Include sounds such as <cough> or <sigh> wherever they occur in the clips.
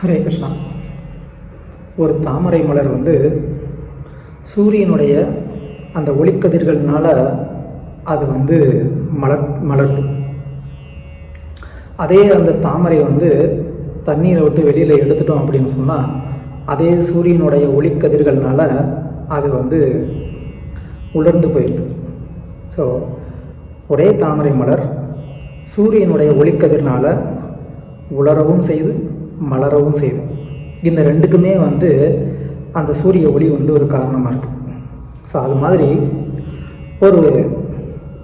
ஹரே கிருஷ்ணா. ஒரு தாமரை மலர் வந்து சூரியனுடைய அந்த ஒளிக்கதிர்கள்னால அது வந்து மலர் மலருது. அதே அந்த தாமரை வந்து தண்ணீரை விட்டு வெளியில் எடுத்துட்டோம் அப்படின்னு சொன்னால் அதே சூரியனுடைய ஒளிக்கதிர்கள்னால அது வந்து உலர்ந்து போயிடுது. ஸோ ஒரே தாமரை மலர் சூரியனுடைய ஒளிக்கதிர்னால உலரவும் செய்து மலரவும் செய்யுது இந்த ரெண்டுக்குமே வந்து அந்த சூரிய ஒளி வந்து ஒரு காரணமாக இருக்குது ஸோ அது மாதிரி ஒரு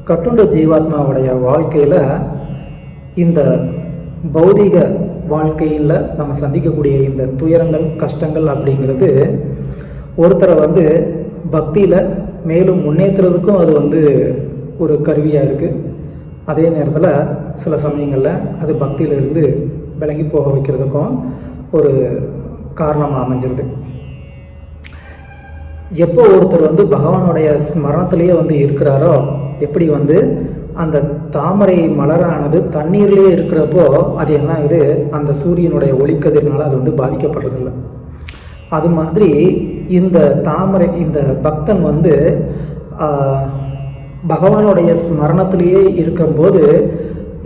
கட்டுண்ட ஜீவாத்மாவுடைய வாழ்க்கையில் இந்த பௌதிக வாழ்க்கையில் நம்ம சந்திக்கக்கூடிய இந்த துயரங்கள் கஷ்டங்கள் அப்படிங்கிறது ஒருத்தரை வந்து பக்தியில் மேலும் முன்னேற்றுறதுக்கும் அது வந்து ஒரு கருவியாக இருக்குது அதே நேரத்தில் சில சமயங்களில் அது பக்தியிலிருந்து விலகி போக வைக்கிறதுக்கும் ஒரு காரணமாக அமைஞ்சிருது. எப்போ ஒருத்தர் வந்து பகவானுடைய ஸ்மரணத்திலேயே வந்து இருக்கிறாரோ எப்படி வந்து அந்த தாமரை மலரானது தண்ணீர்லேயே இருக்கிறப்போ அது என்ன ஆகுது அந்த சூரியனுடைய ஒளிக்கதிர்னால அது வந்து பாதிக்கப்படுறதில்ல. அது மாதிரி இந்த தாமரை இந்த பக்தன் வந்து ஆஹ், பகவானுடைய ஸ்மரணத்திலேயே இருக்கும்போது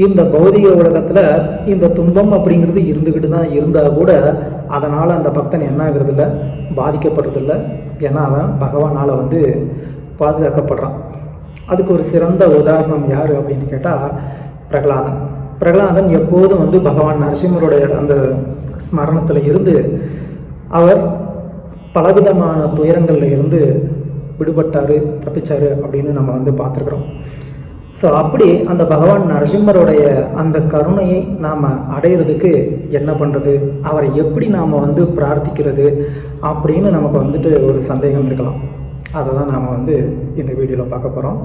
இந்த பௌதிக உலகத்தில் இந்த துன்பம் அப்படிங்கிறது இருந்துக்கிட்டு தான் இருந்தால் கூட அதனால் அந்த பக்தன் என்ன ஆகுறதில்ல பாதிக்கப்படுறதில்ல. ஏன்னா அவன் பகவானால் வந்து பாதுகாக்கப்படுறான். அதுக்கு ஒரு சிறந்த உதாரணம் யார் அப்படின்னு கேட்டால் பிரகலாதன். பிரகலாதன் எப்போதும் வந்து பகவான் நரசிம்மருடைய அந்த ஸ்மரணத்தில் இருந்து அவர் பலவிதமான துயரங்களில் இருந்து விடுபட்டாரு தப்பிச்சாரு அப்படின்னு நம்ம வந்து பார்த்துருக்குறோம். ஸோ அப்படி அந்த பகவான் நரசிம்மருடைய அந்த கருணையை நாம் அடையிறதுக்கு என்ன பண்ணுறது அவரை எப்படி நாம் வந்து பிரார்த்திக்கிறது? அப்படின்னு நமக்கு வந்துட்டு ஒரு சந்தேகம் இருக்கலாம். அதை தான் நாம் வந்து இந்த வீடியோவில் பார்க்க போகிறோம்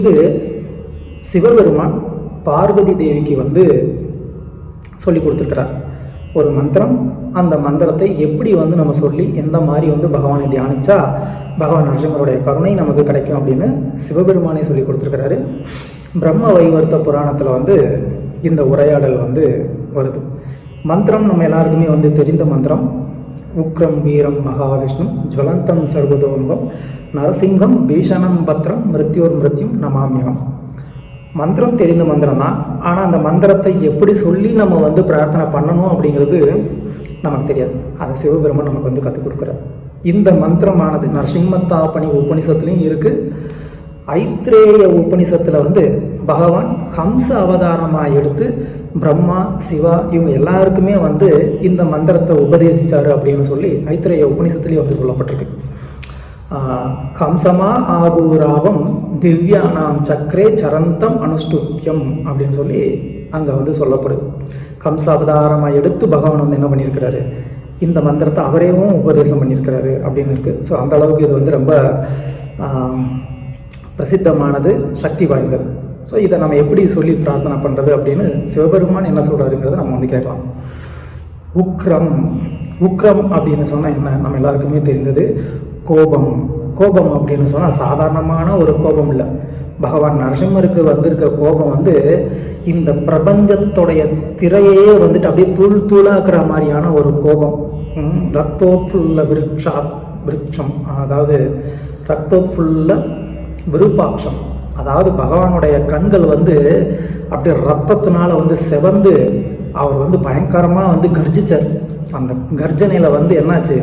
இது சிவபெருமான் பார்வதி தேவிக்கு வந்து சொல்லி கொடுத்துருக்கிறார். ஒரு மந்திரம். அந்த மந்திரத்தை எப்படி வந்து நம்ம சொல்லி எந்த மாதிரி வந்து பகவானை தியானித்தா பகவான் அர்ஜுனருடைய கருணை நமக்கு கிடைக்கும் அப்படின்னு சிவபெருமானே சொல்லி கொடுத்துருக்கிறாரு. பிரம்ம வைவர்த்த புராணத்தில் வந்து இந்த உரையாடல் வந்து வருது. மந்திரம் நம்ம எல்லாருக்குமே வந்து தெரிந்த மந்திரம். உக்ரம் வீரம் மகாவிஷ்ணு ஜுவலந்தம் சர்வதோமுகம் நரசிங்கம் பீஷணம் பத்ரம் மிருத்யோர் மிருத்யும் நமாமியம் மந்திரம் தெரிந்த மந்திரம் தான். ஆனால் அந்த மந்திரத்தை எப்படி சொல்லி நம்ம வந்து பிரார்த்தனை பண்ணணும் அப்படிங்கிறது நமக்கு தெரியாது. அதை சிவபெருமன் நமக்கு வந்து கற்றுக் கொடுக்குறார். இந்த மந்திரமானது நரசிம்மத்தாபணி உபனிஷத்துலையும் இருக்குது ஐத்ரேய உபனிஷத்தில் வந்து பகவான் ஹம்ச அவதாரமாக எடுத்து பிரம்மா சிவா இவங்க எல்லாருக்குமே வந்து இந்த மந்திரத்தை உபதேசித்தார் அப்படின்னு சொல்லி ஐத்ரேய உபனிஷத்துலேயும் வந்து சொல்லப்பட்டிருக்கு. ஹம்சமா ஆகூராவம் திவ்யானாம் சக்கரே சரந்தம் அனுஷ்டுப்யம் அப்படின்னு சொல்லி அங்கே வந்து சொல்லப்படுது. ஹம்ச அவதாரமாக எடுத்து பகவான் வந்து என்ன பண்ணியிருக்கிறாரு? இந்த மந்திரத்தை அவரேவும் உபதேசம் பண்ணியிருக்கிறாரு அப்படின்னு இருக்குது ஸோ அந்த அளவுக்கு இது வந்து ரொம்ப பிரசித்தமானது சக்தி வாய்ந்தது. ஸோ இதை நம்ம எப்படி சொல்லி பிரார்த்தனை பண்ணுறது அப்படின்னு சிவபெருமான் என்ன சொல்கிறாருங்கிறத நம்ம வந்து கேட்கலாம். உக்ரம் உக்ரம் அப்படின்னு சொன்னால் என்ன? நம்ம எல்லாருக்குமே தெரிந்தது கோபம். கோபம் அப்படின்னு சொன்னால் சாதாரணமான ஒரு கோபம் இல்லை. பகவான் நரசிம்மருக்கு வந்திருக்க கோபம் வந்து இந்த பிரபஞ்சத்துடைய திரையே வந்துட்டு அப்படியே தூள் தூளாக்குற மாதிரியான ஒரு கோபம். ரத்தோப்புள்ள விருட்சா விருட்சம் அதாவது ரத்தோப்புள்ள விருப்பாட்சம். அதாவது பகவானுடைய கண்கள் வந்து அப்படியே ரத்தத்தினால வந்து செவந்து அவர் வந்து பயங்கரமாக வந்து கர்ஜிச்சார். அந்த கர்ஜனையில் வந்து என்னாச்சு?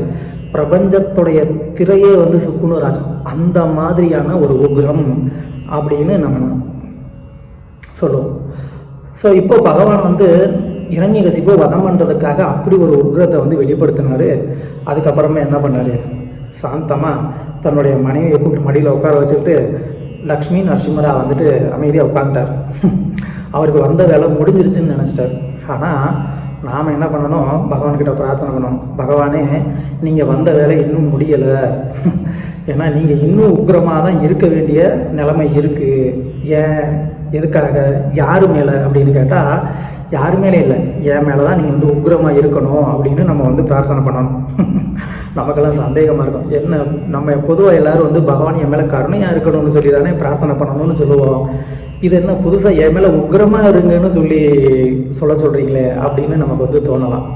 பிரபஞ்சத்துடைய திரையே வந்து சுக்குனூராச்சு அந்த மாதிரியான ஒரு உக்ரம் அப்படின்னு நம்ம சொல்லுவோம். ஸோ இப்போ பகவான் வந்து இரண்யகசிபு வதம் பண்ணுறதுக்காக அப்படி ஒரு உக்ரத்தை வந்து வெளிப்படுத்தினாரு. அதுக்கப்புறமா என்ன பண்ணார்? சாந்தமாக தன்னுடைய மனைவியை கூப்பிட்டு மடியில் உட்கார வச்சுக்கிட்டு லக்ஷ்மி நரசிம்மரா வந்துட்டு அமைதியாக உட்காந்துட்டார் அவருக்கு வந்த வேலை முடிஞ்சிருச்சுன்னு நினச்சிட்டார். ஆனால் நாம் என்ன பண்ணணும்? பகவான்கிட்ட பிரார்த்தனை பண்ணணும். பகவானே நீங்கள் வந்த வேலை இன்னும் முடியலை. ஏன்னா நீங்கள் இன்னும் உக்கிரமாக தான் இருக்க வேண்டிய நிலைமை இருக்குது ஏன்? எதுக்காக? யார் மேலே? அப்படின்னு கேட்டால் யார் மேலே இல்லை. என் மேலே தான் நீங்கள் வந்து உக்கிரமாக இருக்கணும் அப்படின்னு நம்ம வந்து பிரார்த்தனை பண்ணணும். <laughs> நமக்கெல்லாம் சந்தேகமாக இருக்கும். என்ன நம்ம பொதுவாக எல்லாரும் வந்து பகவான் என் மேலே கருணையாக இருக்கணும்னு சொல்லி தானே பிரார்த்தனை பண்ணணும்னு சொல்லுவோம். இது என்ன புதுசாக என் மேலே உக்கிரமாக இருங்கன்னு சொல்லி சொல்ல சொல்கிறீங்களே அப்படின்னு நமக்கு வந்து தோணலாம்.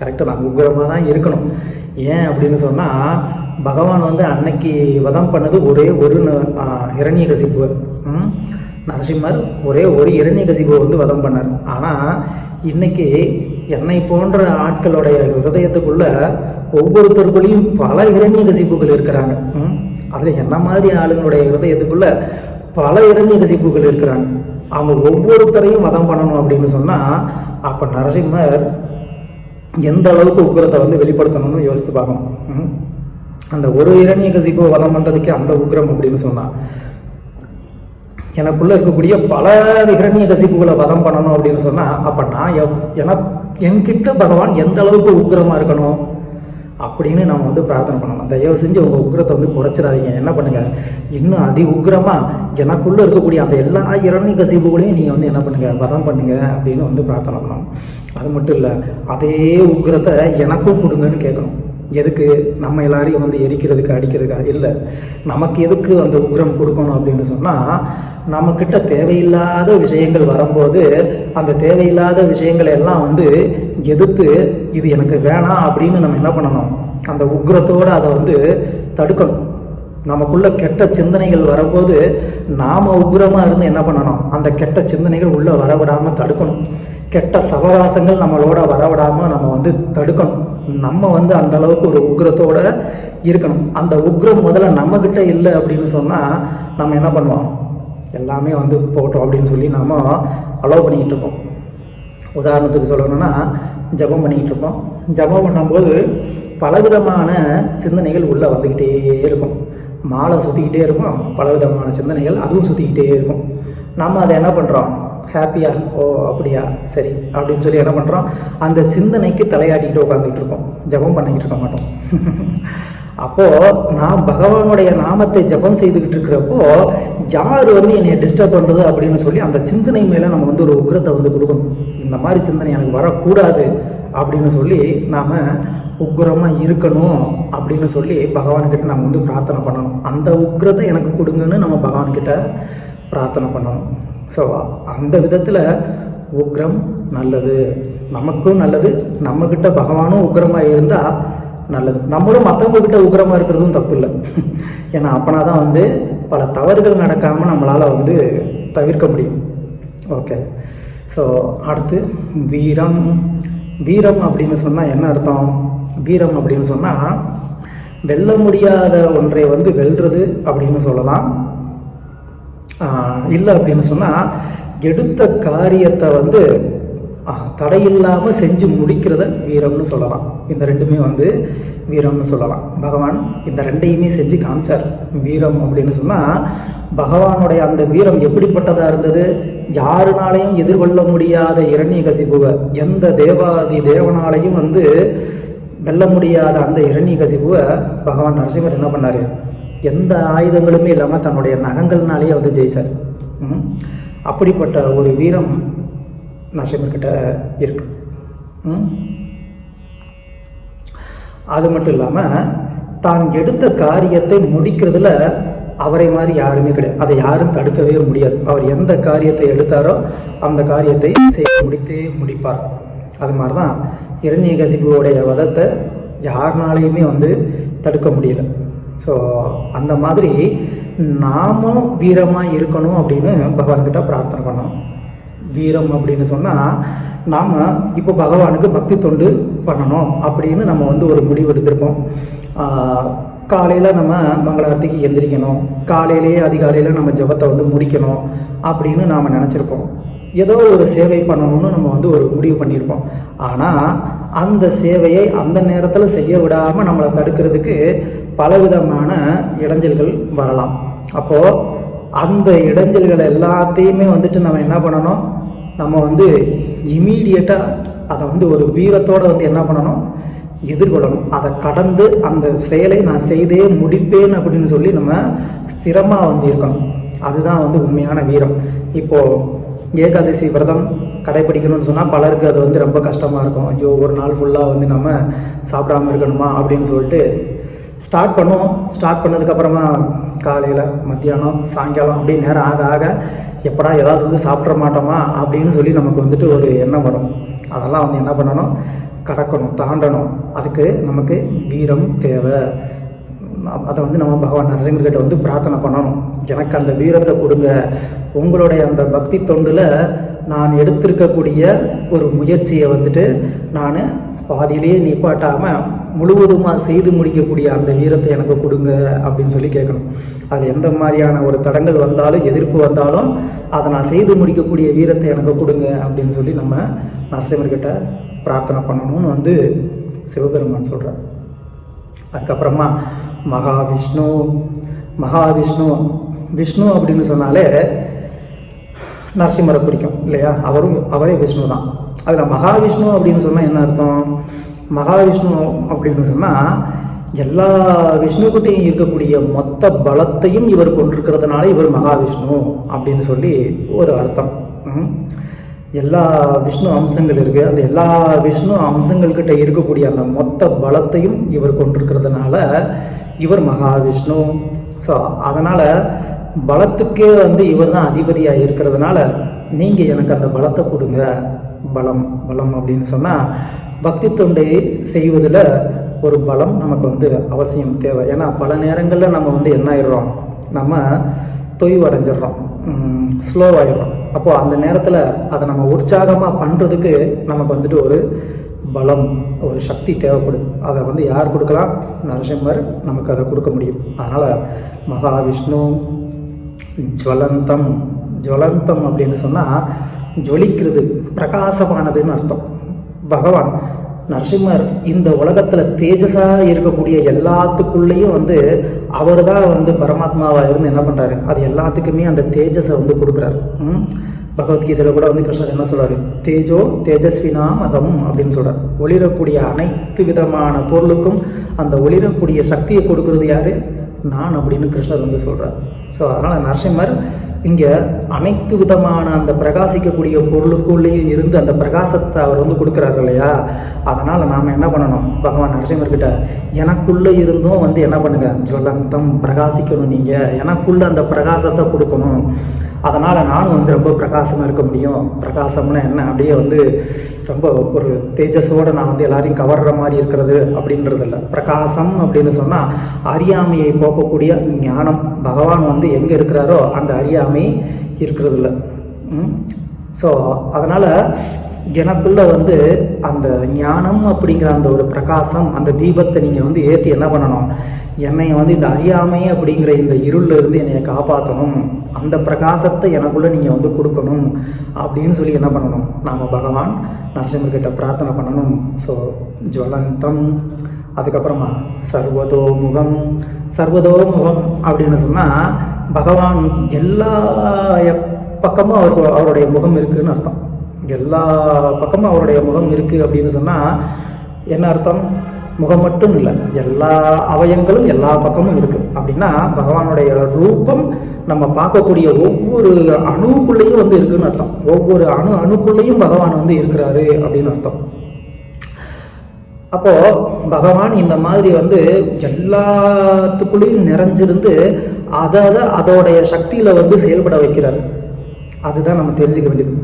கரெக்டாக தான். உக்கிரமாக தான் இருக்கணும். ஏன் அப்படின்னு சொன்னால் பகவான் வந்து அன்னைக்கு வதம் பண்ணது ஒரே ஒரு இரணிய கசிப்பு நரசிம்மர் ஒரே ஒரு இரணிய கசிப்பை வந்து வதம் பண்ணார். ஆனால் இன்னைக்கு என்னை போன்ற ஆட்களுடைய ஹிருதயத்துக்குள்ள ஒவ்வொருத்தருக்குள்ளேயும் பல இரணிய கசிப்புகள் இருக்கிறாங்க அதில் என்ன மாதிரி ஆளுங்களுடைய ஹிருதயத்துக்குள்ள பல இரணிய கசிப்புகள் இருக்கிறாங்க? அவங்க ஒவ்வொருத்தரையும் வதம் பண்ணணும் அப்படின்னு சொன்னால் அப்போ நரசிம்மர் எந்த அளவுக்கு உக்கிரத்தை வந்து வெளிப்படுத்தணும்னு யோசித்து பார்க்கணும். ம். அந்த ஒரு இரணிய கசிப்பு வதம் பண்ணுறதுக்கு அந்த உக்ரம் அப்படின்னு சொன்னான். எனக்குள்ளே இருக்கக்கூடிய பல இரணிய கசிப்புகளை வதம் பண்ணணும் அப்படின்னு சொன்னால் அப்போ நான் எவ்- என என்கிட்ட பகவான் எந்த அளவுக்கு உக்ரமாக இருக்கணும் அப்படின்னு நம்ம வந்து பிரார்த்தனை பண்ணணும். தயவு செஞ்சு உங்கள் உக்கிரத்தை வந்து குறைச்சிடாதீங்க. என்ன பண்ணுங்கள் இன்னும் அதி உக்ரமாக எனக்குள்ளே இருக்கக்கூடிய அந்த எல்லா இரணிய கசிப்புகளையும் நீங்கள் வந்து என்ன பண்ணுங்கள் வதம் பண்ணுங்கள் அப்படின்னு வந்து பிரார்த்தனை பண்ணணும். அது மட்டும் இல்லை அதே உக்கிரத்தை எனக்கும் கொடுங்கன்னு கேட்கணும். எதுக்கு நம்ம எல்லாரையும் வந்து எரிக்கிறதுக்கு அடிக்கிறதுக்கா? இல்லை நமக்கு எதுக்கு அந்த உக்ரம் கொடுக்கணும் அப்படின்னு சொன்னால் நம்மக்கிட்ட தேவையில்லாத விஷயங்கள் வரும்போது அந்த தேவையில்லாத விஷயங்களை எல்லாம் வந்து எதிர்த்து இது எனக்கு வேணாம் அப்படின்னு நம்ம என்ன பண்ணணும்? அந்த உக்ரத்தோடு அதை வந்து தடுக்கணும். நமக்குள்ள கெட்ட சிந்தனைகள் வரும்போது நாம உக்ரமாக இருந்து என்ன பண்ணணும்? அந்த கெட்ட சிந்தனைகள் உள்ளே வரவிடாமல் தடுக்கணும். கெட்ட சவகாசங்கள் நம்மளோட வரவிடாமல் நம்ம வந்து தடுக்கணும். நம்ம வந்து அந்த அளவுக்கு ஒரு உக்ரத்தோட இருக்கணும். அந்த உக்ரம் முதல்ல நம்மக்கிட்ட இல்லை அப்படின்னு சொன்னால் நம்ம என்ன பண்ணுவோம்? எல்லாமே வந்து போட்டோம் அப்படின்னு சொல்லி நாம் அலோவ் பண்ணிக்கிட்டு இருக்கோம் உதாரணத்துக்கு சொல்லணும்னா ஜெபம் பண்ணிக்கிட்டு இருப்போம். ஜெபம் பண்ணும்போது பலவிதமான சிந்தனைகள் உள்ளே வந்துக்கிட்டே இருக்கும். மாலை சுற்றிக்கிட்டே இருக்கும். பலவிதமான சிந்தனைகள் அதுவும் சுற்றிக்கிட்டே இருக்கும். நம்ம அதை என்ன பண்ணுறோம் ஹாப்பியா? ஓ அப்படியா? சரி அப்படின்னு சொல்லி என்ன பண்ணுறோம் அந்த சிந்தனைக்கு தலையாடிக்கிட்டு உட்காந்துக்கிட்டு இருக்கோம். ஜெபம் பண்ணிக்கிட்டு இருக்க மாட்டோம். <laughs> அப்போது நான் பகவானுடைய நாமத்தை ஜெபம் செய்துக்கிட்டு இருக்கிறப்போ யார் வந்து என்னை டிஸ்டர்ப் பண்ணுறது அப்படின்னு சொல்லி அந்த சிந்தனை மேலே நம்ம வந்து ஒரு உக்ரத்தை வந்து கொடுக்கணும். இந்த மாதிரி சிந்தனை எனக்கு வரக்கூடாது அப்படின்னு சொல்லி நாம் உக்ரமாக இருக்கணும் அப்படின்னு சொல்லி பகவான்கிட்ட நம்ம வந்து பிரார்த்தனை பண்ணணும். அந்த உக்ரத்தை எனக்கு கொடுங்கன்னு நம்ம பகவான்கிட்ட பிரார்த்தனை பண்ணணும். ஸோ அந்த விதத்தில் உக்ரம் நல்லது. நமக்கும் நல்லது. நம்மக்கிட்ட பகவானும் உக்ரமாக இருந்தால் நல்லது. நம்மளும் மற்றவங்கக்கிட்ட உக்ரமாக இருக்கிறதும் தப்பு இல்லை <laughs> ஏன்னா அப்பனா தான் வந்து பல தவறுகள் நடக்காமல் நம்மளால் வந்து தவிர்க்க முடியும். ஓகே ஸோ அடுத்து வீரம். வீரம் அப்படின்னு சொன்னால் என்ன அர்த்தம்? வீரம் அப்படின்னு சொன்னால் வெல்ல முடியாத ஒன்றை வந்து வெல்றது அப்படின்னு சொல்லலாம். இல்லை அப்படின்னு சொன்னால் எடுத்த காரியத்தை வந்து தடையில்லாமல் செஞ்சு முடிக்கிறத வீரம்னு சொல்லலாம். இந்த ரெண்டுமே வந்து வீரம்னு சொல்லலாம். பகவான் இந்த ரெண்டையுமே செஞ்சு காமிச்சார். வீரம் அப்படின்னு சொன்னால் பகவானுடைய அந்த வீரம் எப்படிப்பட்டதாக இருந்தது? யாருனாலையும் எதிர்கொள்ள முடியாத இரண்ய கசிபுவ எந்த தேவாதி தேவனாலையும் வந்து வெல்ல முடியாத அந்த இரண்ய கசிபுவை பகவான் நரசிம்மர் என்ன பண்ணார்? எந்த ஆயுதங்களுமே இல்லாமல் தன்னுடைய நகங்கள்னாலேயே வந்து ஜெயிச்சார். ம். அப்படிப்பட்ட ஒரு வீரம் நரசிம்மர்கிட்ட இருக்கு. அது மட்டும் இல்லாமல் தான் எடுத்த காரியத்தை முடிக்கிறதுல அவரை மாதிரி யாருமே கிடையாது. அதை யாரும் தடுக்கவே முடியாது. அவர் எந்த காரியத்தை எடுத்தாரோ அந்த காரியத்தை செய்து முடித்தே முடிப்பார். அது மாதிரி தான் இரண்யகசிபுவோடைய வதத்தை யாருனாலையுமே வந்து தடுக்க முடியல. ஸோ அந்த மாதிரி நாமும் வீரமாக இருக்கணும் அப்படின்னு பகவான்கிட்ட பிரார்த்தனை பண்ணோம். வீரம் அப்படின்னு சொன்னால் நாம் இப்போ பகவானுக்கு பக்தி தொண்டு பண்ணணும் அப்படின்னு நம்ம வந்து ஒரு முடிவு எடுத்திருக்கோம். காலையில் நம்ம மங்களாரத்திக்கு எந்திரிக்கணும். காலையிலேயே அதிகாலையில் நம்ம ஜெபத்தை வந்து முடிக்கணும் அப்படின்னு நாம் நினச்சிருப்போம். ஏதோ ஒரு சேவை பண்ணணும்னு நம்ம வந்து ஒரு முடிவு பண்ணியிருப்போம். ஆனால் அந்த சேவையை அந்த நேரத்தில் செய்ய விடாமல் நம்மளை தடுக்கிறதுக்கு பலவிதமான இடைஞ்சல்கள் வரலாம். அப்போது அந்த இடைஞ்சல்கள் எல்லாத்தையுமே வந்துட்டு நம்ம என்ன பண்ணணும்? நம்ம வந்து இமீடியட்டாக அதை வந்து ஒரு வீரத்தோடு வந்து என்ன பண்ணணும்? எதிர்கொள்ளணும். அதை கடந்து அந்த செயலை நான் செய்தே முடிப்பேன் அப்படின்னு சொல்லி நம்ம ஸ்திரமாக வந்து இருக்கணும். அதுதான் வந்து உண்மையான வீரம். இப்போது ஏகாதசி விரதம் கடைப்பிடிக்கணும்னு சொன்னால் பலருக்கு அது வந்து ரொம்ப கஷ்டமாக இருக்கும். ஐயோ ஒரு நாள் ஃபுல்லாக வந்து நம்ம சாப்பிடாம இருக்கணுமா அப்படின்னு சொல்லிட்டு ஸ்டார்ட் பண்ணுவோம். ஸ்டார்ட் பண்ணதுக்கப்புறமா காலையில் மத்தியானம் சாயங்காலம் அப்படி நேரம் ஆக ஆக எப்படா ஏதாவது வந்து சாப்பிட்ற மாட்டோமா அப்படின்னு சொல்லி நமக்கு வந்துட்டு ஒரு எண்ணம் வரும். அதெல்லாம் வந்து என்ன பண்ணணும்? கடக்கணும் தாண்டணும். அதுக்கு நமக்கு வீரம் தேவை. அதை வந்து நம்ம பகவான் நரசிங்கர்கிட்ட வந்து பிரார்த்தனை பண்ணணும். எனக்கு அந்த வீரத்தை கொடுங்க. உங்களுடைய அந்த பக்தி தொண்டில் நான் எடுத்திருக்கக்கூடிய ஒரு முயற்சியை வந்துட்டு நான் பாதியிலேயே நிப்பாட்டாமல் முழுவதுமாக செய்து முடிக்கக்கூடிய அந்த வீரத்தை எனக்கு கொடுங்க அப்படின்னு சொல்லி கேட்கணும். அது எந்த மாதிரியான ஒரு தடங்கள் வந்தாலும் எதிர்ப்பு வந்தாலும் அதை நான் செய்து முடிக்கக்கூடிய வீரத்தை எனக்கு கொடுங்க அப்படின்னு சொல்லி நம்ம நரசிம்மர்கிட்ட பிரார்த்தனை பண்ணணும்னு வந்து சிவபெருமான் சொல்கிறார் அதுக்கப்புறமா மகாவிஷ்ணு மகாவிஷ்ணு விஷ்ணு அப்படின்னு சொன்னாலே நரசிம்மரை பிடிக்கும் இல்லையா? அவரும் அவரே விஷ்ணு தான். அதில் மகாவிஷ்ணு அப்படின்னு சொன்னால் என்ன அர்த்தம்? மகாவிஷ்ணு அப்படின்னு சொன்னால் எல்லா விஷ்ணுக்கிட்டையும் இருக்கக்கூடிய மொத்த பலத்தையும் இவர் கொண்டிருக்கிறதுனால இவர் மகாவிஷ்ணு அப்படின்னு சொல்லி ஒரு அர்த்தம். எல்லா விஷ்ணு அம்சங்கள் இருக்குது அந்த எல்லா விஷ்ணு அம்சங்கள்கிட்ட இருக்கக்கூடிய அந்த மொத்த பலத்தையும் இவர் கொண்டிருக்கிறதுனால இவர் மகாவிஷ்ணு. ஸோ அதனால் பலத்துக்கே வந்து இவர் தான் அதிபதியாக இருக்கிறதுனால நீங்கள் எனக்கு அந்த பலத்தை கொடுங்க. பலம் பலம் அப்படின்னு சொன்னால் பக்தி தொண்டை செய்வதில் ஒரு பலம் நமக்கு வந்து அவசியம் தேவை. ஏன்னா பல நேரங்களில் நம்ம வந்து என்ன ஆயிடுறோம்? நம்ம தொய்வடைஞ்சிடுறோம். ஸ்லோவாயிடுறோம் அப்போது அந்த நேரத்தில் அதை நம்ம உற்சாகமாக பண்ணுறதுக்கு நமக்கு வந்துட்டு ஒரு பலம் ஒரு சக்தி தேவைப்படுது அதை வந்து யார் கொடுக்கலாம்? நரசிம்மர் நமக்கு அதை கொடுக்க முடியும். அதனால் மகாவிஷ்ணு ஜுவலந்தம் ஜுவலந்தம் அப்படின்னு சொன்னால் ஜொலிக்கிறது பிரகாசமானதுன்னு அர்த்தம். பகவான் நரசிம்மர் இந்த உலகத்தில் தேஜஸாக இருக்கக்கூடிய எல்லாத்துக்குள்ளேயும் வந்து அவர் தான் வந்து பரமாத்மாவாக இருந்து என்ன பண்ணுறாரு அது எல்லாத்துக்குமே அந்த தேஜஸை வந்து கொடுக்குறாரு. ம்? பகவத்கீதையில் கூட வந்து கிருஷ்ணர் என்ன சொல்கிறார் தேஜோ தேஜஸ்வினா அகம் அப்படின்னு சொல்கிறார் ஒளிரக்கூடிய அனைத்து விதமான பொருளுக்கும் அந்த ஒளிரக்கூடிய சக்தியை கொடுக்கறது யாரு? நான் அப்படின்னு கிருஷ்ணர் வந்து சொல்கிறார் ஸோ அதனால் நரசிம்மர் இங்கே அனைத்து விதமான அந்த பிரகாசிக்கக்கூடிய பொருளுக்குள்ளேயும் இருந்து அந்த பிரகாசத்தை அவர் வந்து கொடுக்குறாரு இல்லையா? அதனால் நாம் என்ன பண்ணணும்? பகவான் நரசிம்மர்கிட்ட எனக்குள்ளே இருந்தும் வந்து என்ன பண்ணுங்க? ஜுவலந்தம் பிரகாசிக்கணும் நீங்கள் எனக்குள்ளே அந்த பிரகாசத்தை கொடுக்கணும். அதனால் நானும் வந்து ரொம்ப பிரகாசமாக இருக்க முடியும். பிரகாசம்னா என்ன? அப்படியே வந்து ரொம்ப ஒரு தேஜஸோடு நான் வந்து எல்லாரையும் கவர்ற மாதிரி இருக்கிறது அப்படின்றது இல்லை பிரகாசம் அப்படின்னு சொன்னால் அறியாமையை போக்கக்கூடிய ஞானம். பகவான் வந்து எங்கே இருக்கிறாரோ அந்த அறியாமை இருக்கிறது இல்லை ஸோ அதனால் எனக்குள்ளே வந்து அந்த ஞானம் அப்படிங்கிற அந்த ஒரு பிரகாசம் அந்த தீபத்தை நீங்கள் வந்து ஏற்றி என்ன பண்ணணும்? என்னை வந்து இந்த அறியாமை அப்படிங்கிற இந்த இருளில் இருந்து என்னை காப்பாற்றணும் அந்த பிரகாசத்தை எனக்குள்ளே நீங்கள் வந்து கொடுக்கணும் அப்படின்னு சொல்லி என்ன பண்ணணும்? நாம் பகவான் நரசிம்மர்கிட்ட பிரார்த்தனை பண்ணணும். ஸோ ஜுவலந்தம் அதுக்கப்புறமா சர்வதோமுகம். சர்வதோமுகம் அப்படின்னு சொன்னால் பகவான் எல்லா எப்- பக்கமும் அவருக்கு அவருடைய முகம் இருக்குதுன்னு அர்த்தம். எல்லா பக்கமும் அவருடைய முகம் இருக்குது அப்படின்னு சொன்னால் என்ன அர்த்தம்? முகம் மட்டும் இல்லை எல்லா அவயங்களும் எல்லா பக்கமும் இருக்குது அப்படின்னா பகவானுடைய ரூபம் நம்ம பார்க்கக்கூடிய ஒவ்வொரு அணுக்குள்ளேயும் வந்து இருக்குன்னு அர்த்தம். ஒவ்வொரு அணு அணுக்குள்ளேயும் பகவான் வந்து இருக்கிறாரு அப்படின்னு அர்த்தம். அப்போது பகவான் இந்த மாதிரி வந்து எல்லாத்துக்குள்ளேயும் நிறைஞ்சிருந்து அதை அதை அதோடைய சக்தியில் வந்து செயல்பட வைக்கிறார். அதுதான் நம்ம தெரிஞ்சுக்க வேண்டியது.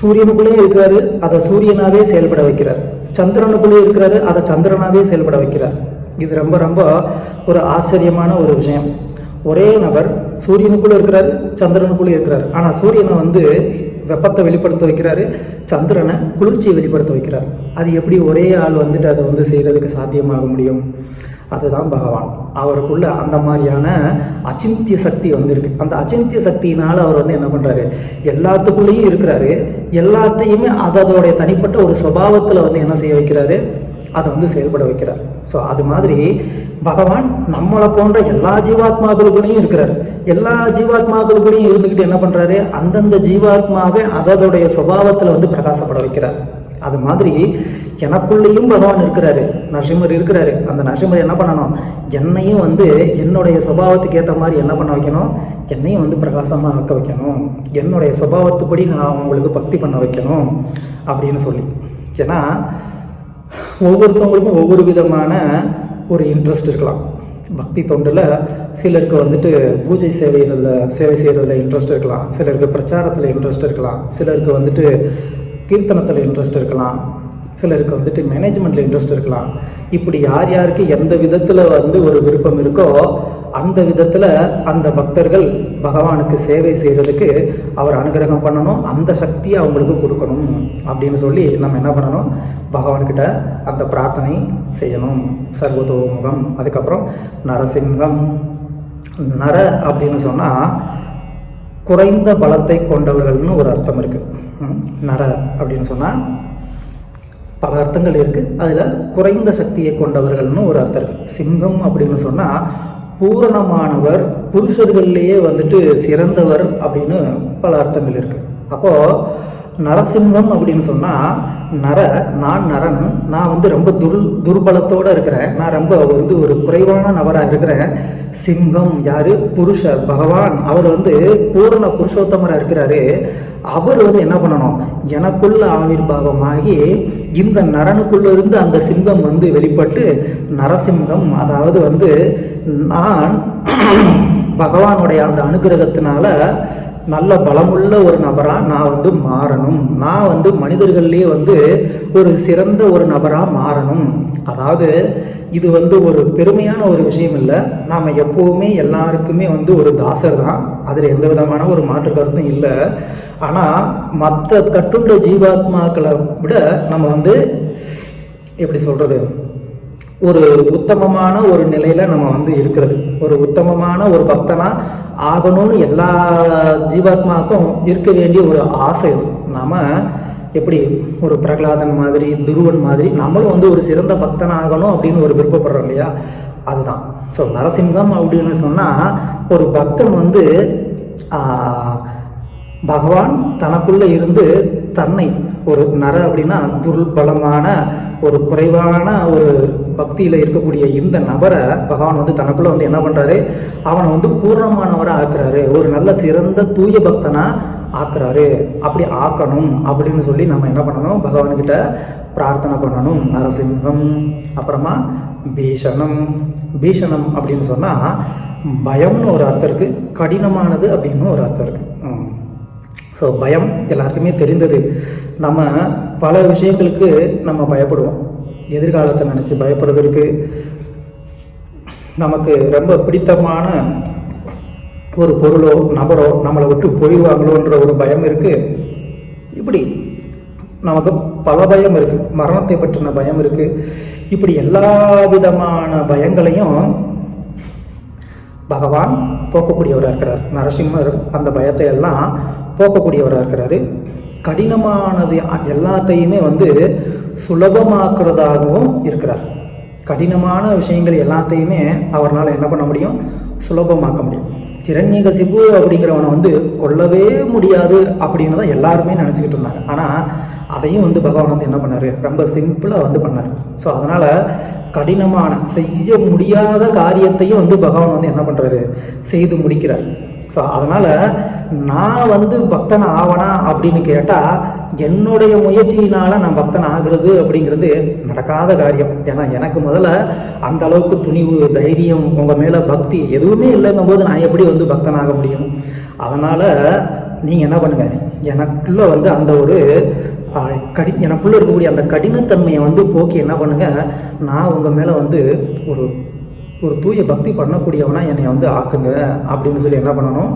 சூரியனுக்குள்ளேயும் இருக்கிறாரு அதை சூரியனாகவே செயல்பட வைக்கிறார். சந்திரனுக்குள்ளேயும் இருக்கிறாரு அதை சந்திரனாவே செயல்பட வைக்கிறார். இது ரொம்ப ரொம்ப ஒரு ஆச்சரியமான ஒரு விஷயம். ஒரே நபர் சூரியனுக்குள்ளே இருக்கிறாரு சந்திரனுக்குள்ளே இருக்கிறார். ஆனால் சூரியனை வந்து வெப்பத்தை வெளிப்படுத்த வைக்கிறாரு சந்திரனை குளிர்ச்சியை வெளிப்படுத்த வைக்கிறார். அது எப்படி ஒரே ஆள் வந்துட்டு அதை வந்து செய்கிறதுக்கு சாத்தியமாக முடியும்? அதுதான் பகவான். அவருக்குள்ள அந்த மாதிரியான அச்சிந்திய சக்தி வந்திருக்கு. அந்த அச்சிந்திய சக்தியினால அவர் வந்து என்ன பண்றாரு? எல்லாத்துக்குள்ளேயும் இருக்கிறாரு. எல்லாத்தையுமே அது அதோடைய தனிப்பட்ட ஒரு சுபாவத்தில் வந்து என்ன செய்ய வைக்கிறாரு? அதை வந்து செயல்பட வைக்கிறார். ஸோ அது மாதிரி பகவான் நம்மளை போன்ற எல்லா ஜீவாத்மாக்களுக்குள்ளேயும் இருக்கிறார். எல்லா ஜீவாத்மாக்களுக்குள்ளேயும் இருந்துக்கிட்டு என்ன பண்ணுறாரு அந்தந்த ஜீவாத்மாவை அதோடைய சுபாவத்தில் வந்து பிரகாசப்பட வைக்கிறார். அது மாதிரி எனக்குள்ளேயும் பகவான் இருக்கிறாரு. நரசிம்மர் இருக்கிறாரு. அந்த நரசிம்மர் என்ன பண்ணணும்? என்னையும் வந்து என்னுடைய சுபாவத்துக்கு ஏற்ற மாதிரி என்ன பண்ண வைக்கணும்? என்னையும் வந்து பிரகாசமாக ஆக்க வைக்கணும். என்னுடைய சுபாவத்துப்படி நான் உங்களுக்கு பக்தி பண்ண வைக்கணும் அப்படின்னு சொல்லி. ஏன்னா ஒவ்வொருத்தவங்களுக்கும் ஒவ்வொரு விதமான ஒரு இன்ட்ரெஸ்ட் இருக்கலாம். பக்தி தொண்டில் சிலருக்கு வந்துட்டு பூஜை சேவையில் சேவை செய்கிறதுல இன்ட்ரெஸ்ட் இருக்கலாம். சிலருக்கு பிரச்சாரத்தில் இன்ட்ரெஸ்ட் இருக்கலாம். சிலருக்கு வந்துட்டு கீர்த்தனத்தில் இன்ட்ரெஸ்ட் இருக்கலாம். சிலருக்கு வந்துட்டு மேனேஜ்மெண்ட்டில் இன்ட்ரெஸ்ட் இருக்கலாம். இப்படி யார் யாருக்கு எந்த விதத்தில் வந்து ஒரு விருப்பம் இருக்கோ அந்த விதத்தில் அந்த பக்தர்கள் பகவானுக்கு சேவை செய்கிறதுக்கு அவர் அனுகிரகம் பண்ணணும் அந்த சக்தியை அவங்களுக்கு கொடுக்கணும் அப்படின்னு சொல்லி நம்ம என்ன பண்ணணும்? பகவான்கிட்ட அந்த பிரார்த்தனை செய்யணும். சர்வதோமுகம். அதுக்கப்புறம் நரசிங்கம். நர அப்படின்னு சொன்னால் குறைந்த பலத்தை கொண்டவர்கள்னு ஒரு அர்த்தம் இருக்குது நர அப்படின்னு சொன்னால் பல அர்த்தங்கள் இருக்குது அதில் குறைந்த சக்தியை கொண்டவர்கள்னு ஒரு அர்த்தம் இருக்குது சிங்கம் அப்படின்னு சொன்னால் பூரணமானவர் புருஷர்கள்லேயே வந்துட்டு சிறந்தவர் அப்படின்னு பல அர்த்தங்கள் இருக்குது அப்போது நரசிங்கம் அப்படின்னு சொன்னால் நர நான் நரன் நான் வந்து ரொம்ப துர் துர்பலத்தோடு இருக்கிறேன். நான் ரொம்ப வந்து ஒரு குறைவான நபராக இருக்கிறேன். சிங்கம் யாரு? புருஷர் பகவான். அவர் வந்து பூரண புருஷோத்தமராக இருக்கிறாரு. அவர் வந்து என்ன பண்ணணும்? எனக்குள்ள ஆவிர்வாவமாகி இந்த நரனுக்குள்ள இருந்து அந்த சிங்கம் வந்து வெளிப்பட்டு நரசிங்கம் அதாவது வந்து நான் பகவானுடைய அந்த அனுகிரகத்தினால நல்ல பலமுள்ள ஒரு நபராக நான் வந்து மாறணும். நான் வந்து மனிதர்கள்லேயே வந்து ஒரு சிறந்த ஒரு நபராக மாறணும். அதாவது இது வந்து ஒரு பெருமையான ஒரு விஷயம் இல்லை. நாம் எப்போவுமே எல்லாருக்குமே வந்து ஒரு தாசர் தான். அதில் எந்த விதமான ஒரு மாற்று கருத்தும் இல்லை. ஆனால் மற்ற கட்டுண்ட ஜீவாத்மாக்களை விட நம்ம வந்து எப்படி சொல்கிறது ஒரு உத்தமமான ஒரு நிலையில் நம்ம வந்து இருக்கிறது. ஒரு உத்தமமான ஒரு பக்தனா ஆகணும்னு எல்லா ஜீவாத்மாவுக்கும் இருக்க வேண்டிய ஒரு ஆசை இது நாம் எப்படி ஒரு பிரகலாதன் மாதிரி துருவன் மாதிரி நம்மளும் வந்து ஒரு சிறந்த பக்தன் ஆகணும் அப்படின்னு ஒரு விருப்பப்படுறோம் இல்லையா? அதுதான். ஸோ நரசிங்கம் அப்படின்னு சொன்னால் ஒரு பக்தன் வந்து பகவான் தனக்குள்ளே இருந்து தன்னை ஒரு நர அப்படின்னா துர்பலமான ஒரு குறைவான ஒரு பக்தியில் இருக்கக்கூடிய இந்த நபரை பகவான் வந்து தனக்குள்ளே வந்து என்ன பண்ணுறாரு அவனை வந்து பூர்ணமானவராக ஆக்குறாரு. ஒரு நல்ல சிறந்த தூய பக்தனாக ஆக்குறாரு. அப்படி ஆக்கணும் அப்படின்னு சொல்லி நம்ம என்ன பண்ணணும்? பகவான்கிட்ட பிரார்த்தனை பண்ணணும். நரசிங்கம் அப்புறமா பீஷணம். பீஷணம் அப்படின்னு சொன்னால் பயம்னு ஒரு அர்த்தம் இருக்குது கடினமானது அப்படின்னு ஒரு அர்த்தம் இருக்குது ஸோ பயம் எல்லாருக்குமே தெரிந்தது. நம்ம பல விஷயங்களுக்கு நம்ம பயப்படுவோம். எதிர்காலத்தை நினச்சி பயப்படுறதுக்கு நமக்கு ரொம்ப பிடித்தமான ஒரு பொருளோ நபரோ நம்மளை விட்டு போயிடுவாங்களோன்ற ஒரு பயம் இருக்குது இப்படி நமக்கு பல பயம் இருக்குது மரணத்தை பற்றின பயம் இருக்குது இப்படி எல்லா விதமான பயங்களையும் பகவான் போக்கக்கூடியவராக இருக்கிறார். நரசிம்மர் அந்த பயத்தை எல்லாம் போக்கக்கூடியவராக இருக்கிறாரு. கடினமானது எல்லாத்தையுமே வந்து சுலபமாக்குறதாகவும் இருக்கிறார். கடினமான விஷயங்கள் எல்லாத்தையுமே அவரால் என்ன பண்ண முடியும்? சுலபமாக்க முடியும். சிப்பு அப்படிங்கிறவனை வந்து கொல்லவே முடியாது அப்படின்னு தான் எல்லாருமே நினச்சிக்கிட்டு இருந்தாங்க. ஆனால் அதையும் வந்து பகவான் வந்து என்ன பண்ணார்? ரொம்ப சிம்பிளாக வந்து பண்ணார். ஸோ அதனால் கடினமான செய்ய முடியாத காரியத்தையும் வந்து பகவான் வந்து என்ன பண்ணுறாரு செய்து முடிக்கிறார். ஸோ அதனால் நான் வந்து பக்தன் ஆவனா அப்படின்னு கேட்டால் என்னுடைய முயற்சியினால் நான் பக்தன் ஆகிறது அப்படிங்கிறது நடக்காத காரியம். ஏன்னா எனக்கு முதல்ல அந்த அளவுக்கு துணிவு தைரியம் உங்கள் மேலே பக்தி எதுவுமே இல்லைங்கும் போது நான் எப்படி வந்து பக்தன் ஆக முடியும்? அதனால் நீங்கள் என்ன பண்ணுங்கள் எனக்குள்ளே வந்து அந்த ஒரு கடி எனக்குள்ளே இருக்கக்கூடிய அந்த கடினத்தன்மையை வந்து போக்கி என்ன பண்ணுங்கள் நான் உங்கள் மேலே வந்து ஒரு ஒரு தூய பக்தி பண்ணக்கூடியவனா என்னை வந்து ஆக்குங்க அப்படின்னு சொல்லி என்ன பண்ணணும்?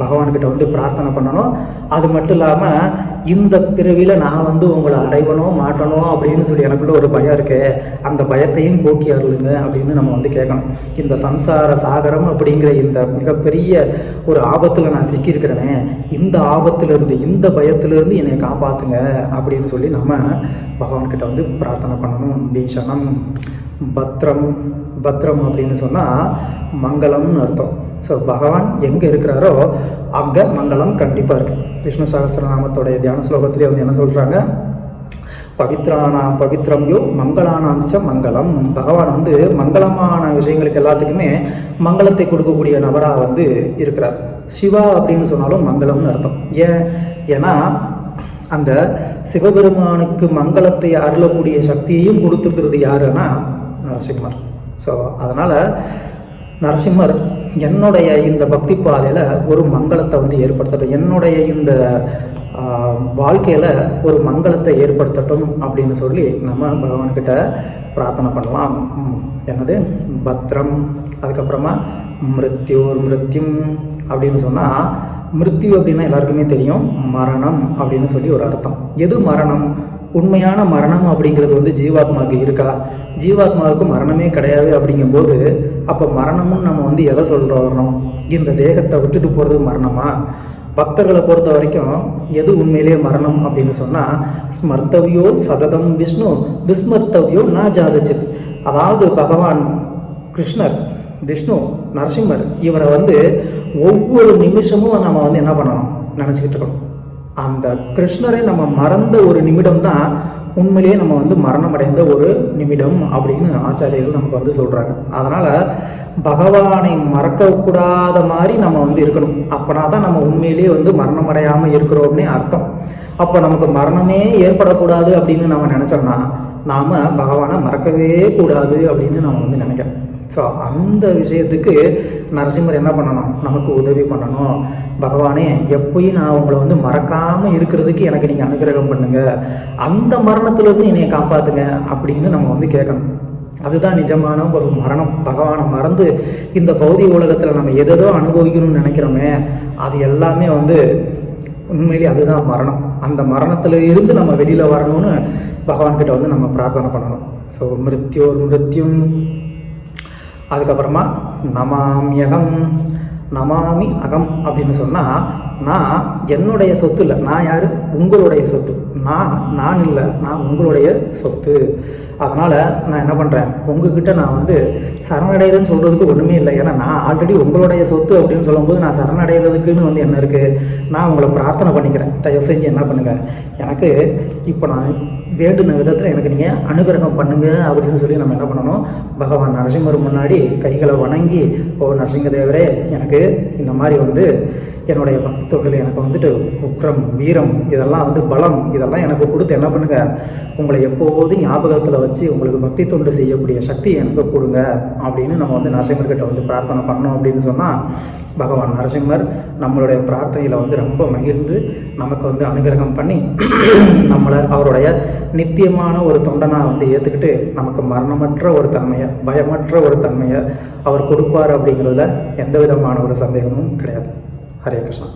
பகவான்கிட்ட வந்து பிரார்த்தனை பண்ணணும் அது மட்டும் இல்லாமல் இந்த பிறவியில் நான் வந்து உங்களை அடைவணும் மாட்டணும் அப்படின்னு சொல்லி எனக்குள்ள ஒரு பயம் இருக்கு அந்த பயத்தையும் போக்கி அருளுங்க அப்படின்னு நம்ம வந்து கேட்கணும் இந்த சம்சார சாகரம் அப்படிங்கிற இந்த மிகப்பெரிய ஒரு ஆபத்தில் நான் சிக்கியிருக்கிறேனே இந்த ஆபத்திலிருந்து இந்த பயத்திலிருந்து என்னை காப்பாற்றுங்க அப்படின்னு சொல்லி நம்ம பகவான்கிட்ட வந்து பிரார்த்தனை பண்ணணும். பீஷணம் பத்ரம் பத்ரம் அப்படின்னு சொன்னால் மங்களம்னு அர்த்தம். ஸோ பகவான் எங்கே இருக்கிறாரோ அங்கே மங்களம் கண்டிப்பாக இருக்குது விஷ்ணு சகசிரநாமத்தோடைய தியான ஸ்லோகத்திலே வந்து என்ன சொல்கிறாங்க பவித்ரானாம் பவித்ரம் யோ மங்களானாம்ச மங்களம். பகவான் வந்து மங்களமான விஷயங்களுக்கு எல்லாத்துக்குமே மங்களத்தை கொடுக்கக்கூடிய நபராக வந்து இருக்கிறார். சிவா அப்படின்னு சொன்னாலும் மங்களம்னு அர்த்தம். ஏன்? ஏன்னா அந்த சிவபெருமானுக்கு மங்களத்தை அருளக்கூடிய சக்தியையும் கொடுத்துருக்கிறது யாருன்னா நரசிம்மர். ஸோ அதனால் நரசிம்மர் என்னுடைய இந்த பக்தி பாதையில் ஒரு மங்களத்தை வந்து ஏற்படுத்தட்டும். என்னுடைய இந்த வாழ்க்கையில் ஒரு மங்களத்தை ஏற்படுத்தட்டும் அப்படின்னு சொல்லி நம்ம பகவான்கிட்ட பிரார்த்தனை பண்ணலாம். என்னது? பத்ரம் அதுக்கப்புறமா மிருத்யூர் மிருத்யும் அப்படின்னு சொன்னால் மிருத்யு அப்படின்னா எல்லாருக்குமே தெரியும். மரணம் அப்படின்னு சொல்லி ஒரு அர்த்தம். எது மரணம்? உண்மையான மரணம் அப்படிங்கிறது வந்து ஜீவாத்மாவுக்கு இருக்கா? ஜீவாத்மாவுக்கு மரணமே கிடையாது அப்படிங்கும்போது அப்போ மரணமும் நம்ம வந்து எதை சொல்கிற வரணும். இந்த தேகத்தை விட்டுட்டு போகிறது மரணமா? பக்தர்களை பொறுத்த வரைக்கும் எது உண்மையிலேயே மரணம் அப்படின்னு சொன்னால் ஸ்மர்த்தவியோ சததம் விஷ்ணு விஸ்மர்த்தவியோ நா ஜாதச்சித். அதாவது பகவான் கிருஷ்ணர் விஷ்ணு நரசிம்மர் இவரை வந்து ஒவ்வொரு நிமிஷமும் நம்ம வந்து என்ன பண்ணணும்? நினச்சிக்கிட்டு இருக்கணும். அந்த கிருஷ்ணரை நம்ம மறந்த ஒரு நிமிடம் தான் உண்மையிலேயே நம்ம வந்து மரணம் அடைந்த ஒரு நிமிடம் அப்படின்னு ஆச்சாரியர்கள் நமக்கு வந்து சொல்கிறாங்க அதனால் பகவானை மறக்கக்கூடாத மாதிரி நம்ம வந்து இருக்கணும். அப்போனா தான் நம்ம உண்மையிலேயே வந்து மரணம் அடையாமல் இருக்கிறோம்னே அர்த்தம். அப்போ நமக்கு மரணமே ஏற்படக்கூடாது அப்படின்னு நம்ம நினச்சோம்னா நாம் பகவானை மறக்கவே கூடாது அப்படின்னு நம்ம வந்து நினைக்கிறோம். ஸோ அந்த விஷயத்துக்கு நரசிம்மர் என்ன பண்ணணும்? நமக்கு உதவி பண்ணணும். பகவானே எப்பயும் நான் உங்களை வந்து மறக்காமல் இருக்கிறதுக்கு எனக்கு நீங்கள் அனுகிரகம் பண்ணுங்க. அந்த மரணத்துலேருந்து என்னை காப்பாற்றுங்க அப்படின்னு நம்ம வந்து கேட்கணும். அதுதான் நிஜமான ஒரு மரணம். பகவானை மறந்து இந்த பௌதிக உலகத்தில் நம்ம எதோ அனுபவிக்கணும்னு நினைக்கிறோமே அது எல்லாமே வந்து உண்மையிலேயே அதுதான் மரணம். அந்த மரணத்தில் இருந்து நம்ம வெளியில் வரணும்னு பகவான்கிட்ட வந்து நம்ம பிரார்த்தனை பண்ணணும். ஸோ மிருத்யோர் மிருத்யும் அதுக்கப்புறமா நமாமியகம் நமாமி அகம் அப்படின்னு சொன்னால் நான் என்னுடைய சொத்து இல்லை. நான் யார்? உங்களுடைய சொத்து. நான் நான் இல்லை. நான் உங்களுடைய சொத்து. அதனால் நான் என்ன பண்ணுறேன் உங்ககிட்ட நான் வந்து சரணடைகிறேன்னு சொல்கிறதுக்கு ஒன்றுமே இல்லை. ஏன்னா நான் ஆல்ரெடி உங்களுடைய சொத்து அப்படின்னு சொல்லும்போது நான் சரணடைகிறதுக்குன்னு வந்து என்ன இருக்குது நான் உங்களை பிரார்த்தனை பண்ணிக்கிறேன். தயவு செஞ்சு என்ன பண்ணுங்கள் எனக்கு இப்போ நான் வேண்டுன விதத்தில் எனக்கு நீங்கள் அனுகிரகம் பண்ணுங்க அப்படின்னு சொல்லி நம்ம என்ன பண்ணணும்? பகவான் நரசிம்மர் முன்னாடி கைகளை வணங்கி ஓ நரசிங்க தேவரே எனக்கு இந்த மாதிரி வந்து என்னுடைய பக்தி தொழில் எனக்கு வந்துட்டு உக்ரம் வீரம் இதெல்லாம் வந்து பலம். இதெல்லாம் எனக்கு கொடுத்து என்ன பண்ணுங்க? உங்களை எப்போதும் ஞாபகத்தில் வச்சு உங்களுக்கு பக்தி தொண்டு செய்யக்கூடிய சக்தி எனக்கு கொடுங்க அப்படின்னு நம்ம வந்து நரசிம்மர்கிட்ட வந்து பிரார்த்தனை பண்ணோம் அப்படின்னு சொன்னால் பகவான் நரசிம்மர் நம்மளுடைய பிரார்த்தனையில் வந்து ரொம்ப மகிழ்ந்து நமக்கு வந்து அனுகிரகம் பண்ணி நம்மளை அவருடைய நித்தியமான ஒரு தொண்டனாக வந்து ஏற்றுக்கிட்டு நமக்கு மரணமற்ற ஒரு தன்மையை பயமற்ற ஒரு தன்மையை அவர் கொடுப்பார் அப்படிங்கிறதுல எந்த விதமான ஒரு சந்தேகமும் கிடையாது. ஹரே கிருஷ்ணா